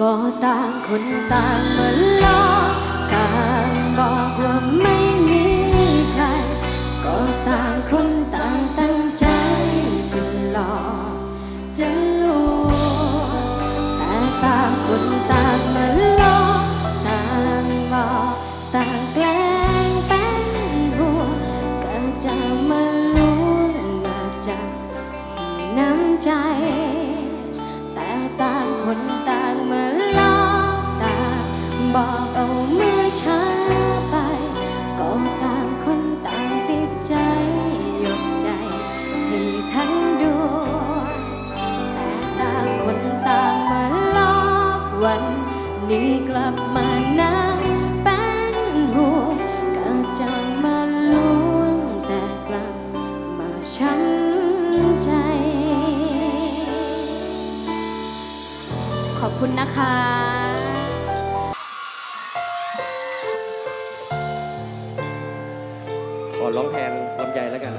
ก็ต่างคนต่างมาล้อต่างบอกว่าไม่ ช้าไป ก็ต่างคนต่างติดใจยกใจให้ทั้งดวงแต่ต่างคนต่างมาลอกวัน นี้กลับมานั่งเป็นห่วงก็จะมาล้วงแต่กลับมาช้ำใจ ขอบคุณนะคะ อร้องแทนลำไยแล้วกัน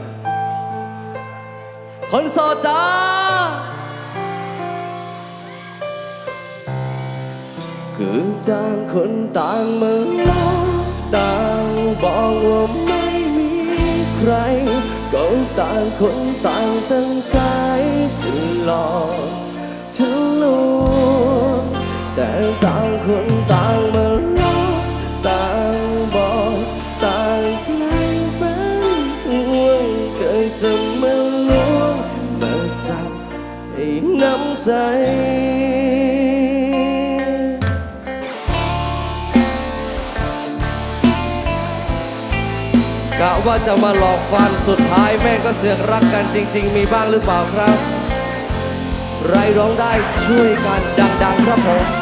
คนโสดจ้าคือต่างคนต่างเมาลาต่างบอกว่าไม่มีใคร ก็ต่างคนต่างตั้งใจจะหลอกจะลวงแต่ต่างคน ใจ กะว่าจะมาหลอกฟันสุดท้ายแม่งก็เสือกรักกันจริง ๆ มีบ้างหรือเปล่าครับ ไรร้องได้ช่วยกันดัง ๆ ครับผม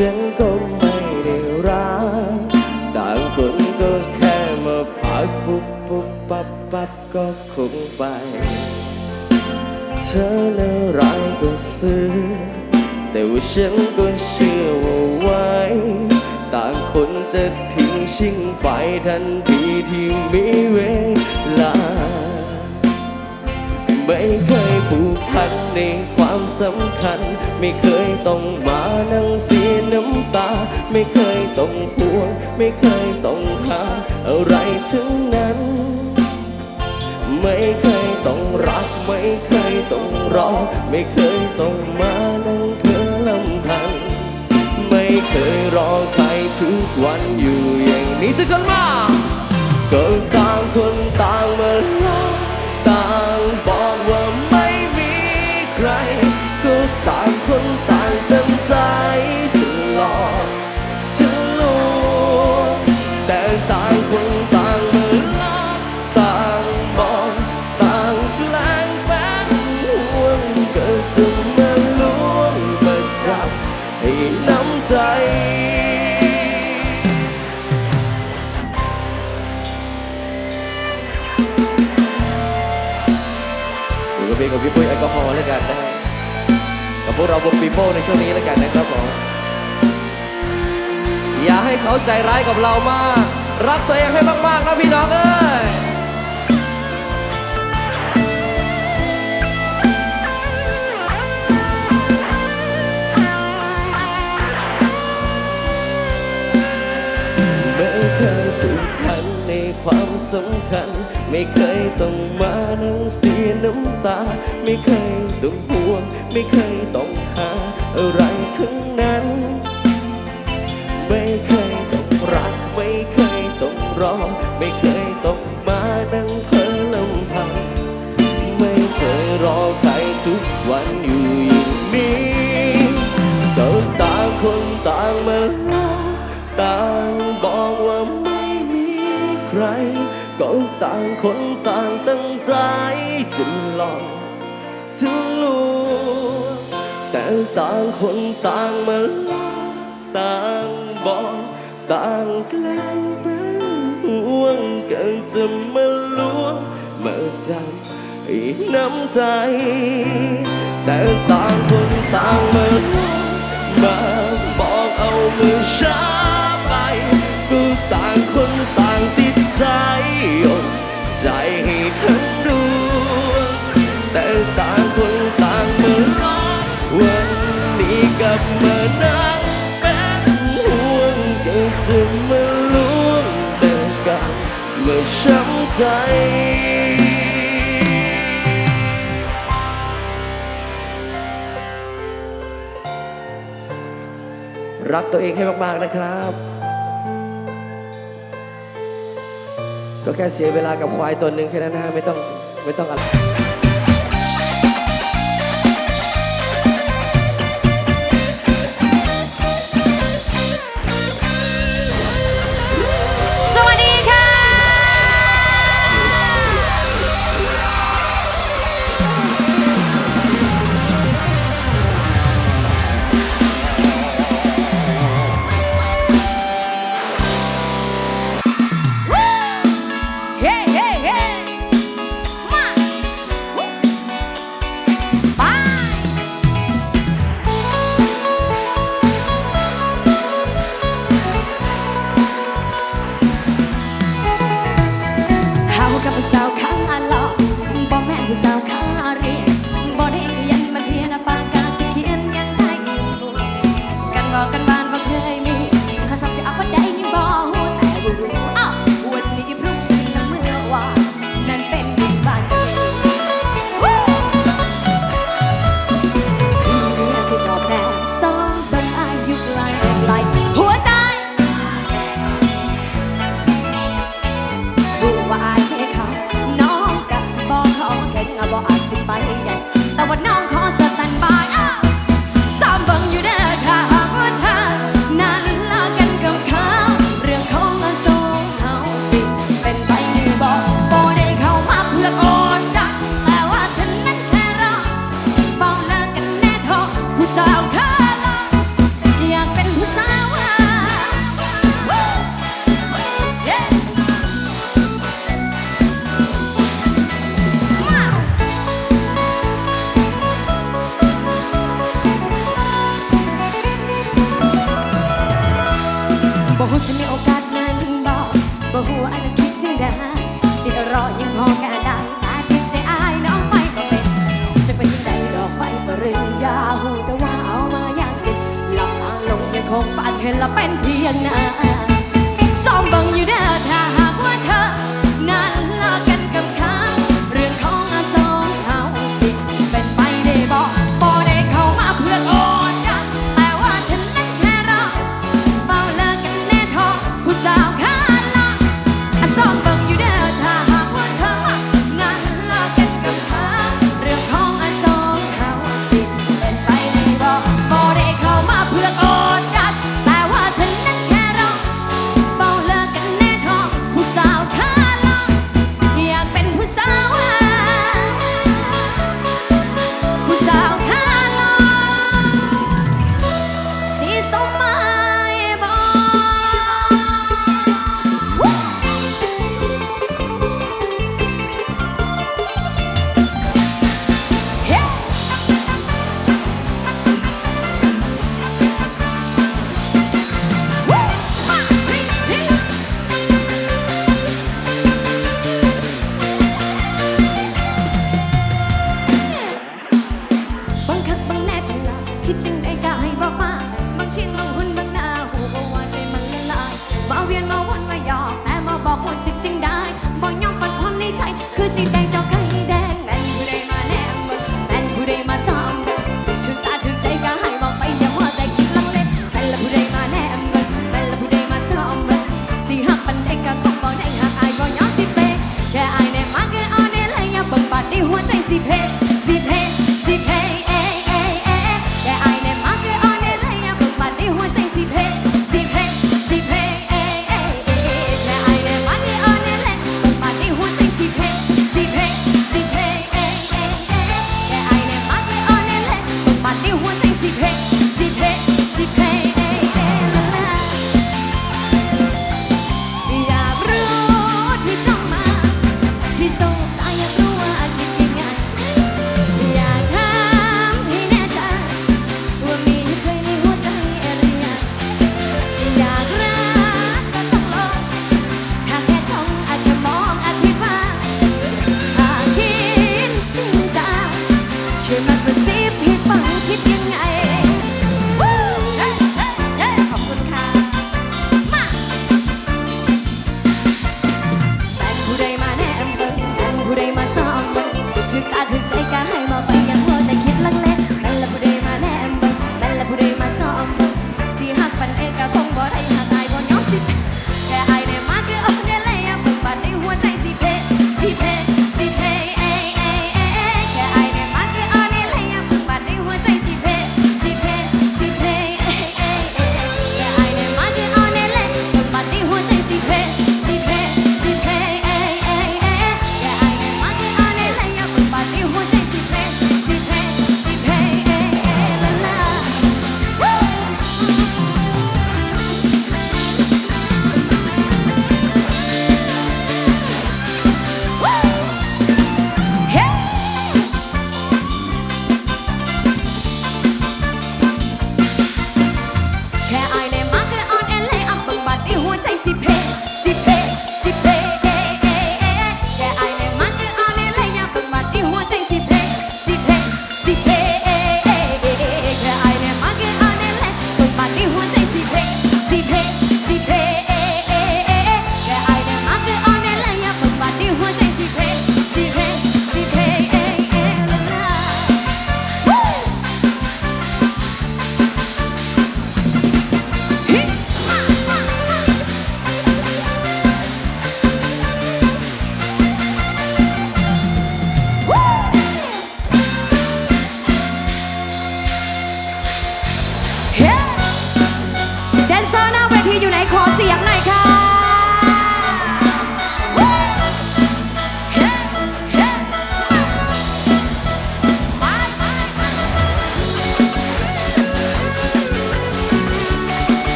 ฉันก็ไม่ได้รักต่างคนก็แค่มาพักปุ๊บปุ๊บปั๊บปั๊บก็คงไป เธอน่าร้ายก็ซื้อ แต่ว่าฉันก็เชื่อว่าไว้ ต่างคนจะทิ้งชิงไปทันทีที่มีเวลา ไม่เคยผูกพันในความสำคัญ ไม่เคยต้องมานั่งเสียน้ำตา ไม่เคยต้องห่วง ไม่เคยต้องหาอะไรทั้งนั้น ไม่เคยต้องรัก ไม่เคยต้องรอ ไม่เคยต้องมานั่งเธอลำพัง ไม่เคยรอใครทุกวันอยู่อย่างนี้จะกันมาก็ต่างคนต่างมาลา ใครก็ พวกเราวงปีโป้ในช่วงนี้แล้วกันนะครับผมอย่าให้เขาใจร้ายกับเรามาก รักตัวเองให้มากๆนะพี่น้องเอ้ยไม่เคยผูกพันในความสำคัญ ไม่เคยต้องมานั่งเสียน้ำตา ไม่เคยต้องห่วง ไม่เคยต้องหาอะไรทั้งนั้น ไม่เคยต้องรัก ไม่เคยต้องรอ ไม่เคย ต่างคนต่างมาลาต่างบอกต่างแกล้งเป็นห่วงกันจะมาล้วงมาจำไอ้น้ำใจ แต่ต่างคนต่างมาลามาบอกเอามือช้าไปก็ต่างคนต่างติดใจ ใจให้เธอ มานัเป็นห่วงก็จะมาล้วงเดิกันมาช้ำใจรักตัวเองให้มาก ๆ นะครับ ก็แค่เสียเวลากับควายตัวหนึ่งแค่นั้นนะไม่ต้อง ไม่ต้องอะไร เห็นล้เป็นเพียงน้า Hey.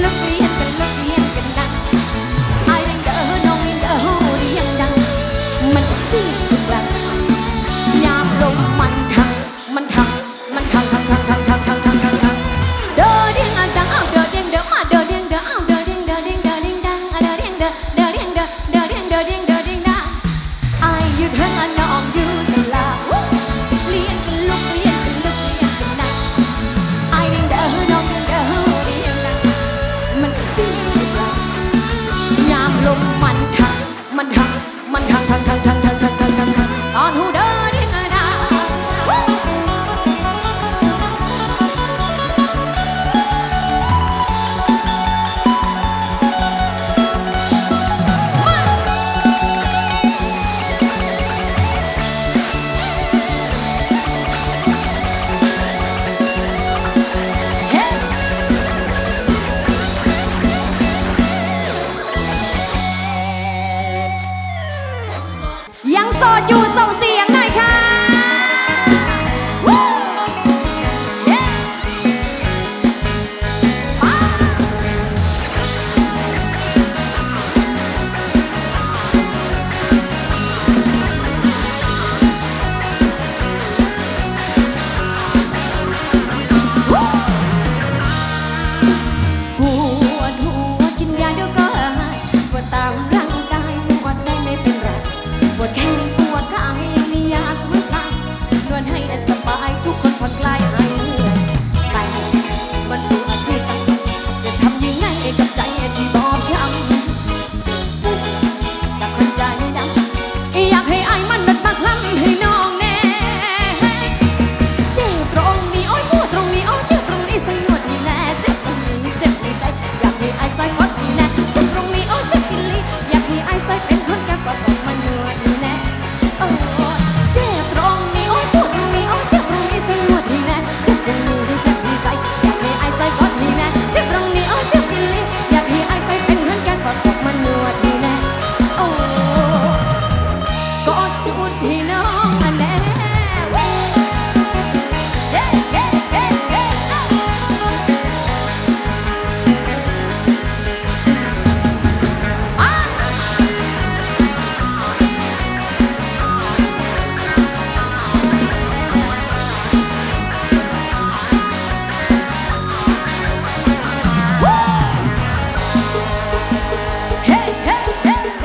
look me.